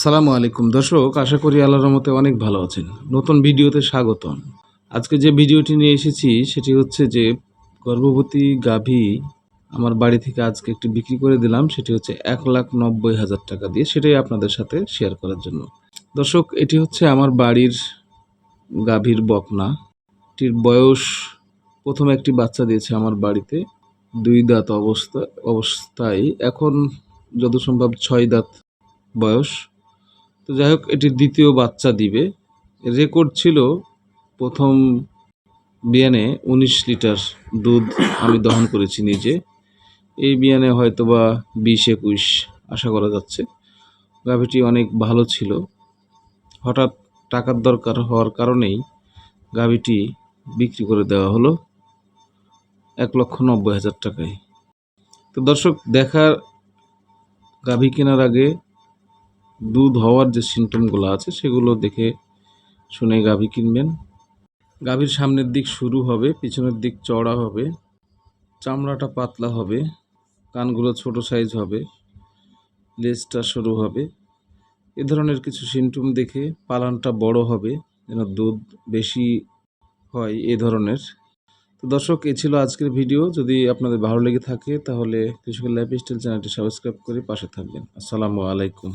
সালামু আলাইকুম। দর্শক, আশা করি আল্লাহর রহমতে অনেক ভালো আছেন। নতুন ভিডিওতে স্বাগতম। আজকে যে ভিডিওটি নিয়ে এসেছি, সেটি হচ্ছে যে গর্ভবতী গাভী আমার বাড়ি থেকে আজকে একটি বিক্রি করে দিলাম। সেটি হচ্ছে এক লাখ নব্বই হাজার টাকা দিয়ে। সেটাই আপনাদের সাথে শেয়ার করার জন্য। দর্শক, এটি হচ্ছে আমার বাড়ির গাভীর বকনা। এটির বয়স প্রথম একটি বাচ্চা দিয়েছে আমার বাড়িতে। দুই দাঁত অবস্থা, অবস্থায়। এখন যত সম্ভব ছয় দাঁত বয়স। তো যাই হোক, এটি দ্বিতীয় বাচ্চা দিবে। রেকর্ড ছিল প্রথম বিয়ানে উনিশ লিটার দুধ আমি দহন করেছি নিজে। এই বিয়ানে হয়তো বা বিশ, একুশ, আশা করা যাচ্ছে। গাভীটি অনেক ভালো ছিল। হঠাৎ টাকার দরকার হওয়ার কারণেই গাভীটি বিক্রি করে দেওয়া হলো এক লক্ষ নব্বই হাজার টাকায়। তো দর্শক, দেখার গাভী কেনার আগে দুধ হওয়ার যে সিমটমগুলো আছে, সেগুলো দেখে শুনে গাভী কিনবেন। গাভীর সামনের দিক শুরু হবে, পিছনের দিক চড়া হবে, চামড়াটা পাতলা হবে, কানগুলো ছোট সাইজ হবে, লেজটা সরু হবে। এ ধরনের কিছু সিমটম দেখে পালানটা বড় হবে, যেন দুধ বেশি হয় এ ধরনের। তো দর্শক, এ ছিল আজকের ভিডিও। যদি আপনাদের ভালো লেগে থাকে, তাহলে কৃষকের লাইফ স্টাইল চ্যানেলটি সাবস্ক্রাইব করে পাশে থাকবেন। আসসালামু আলাইকুম।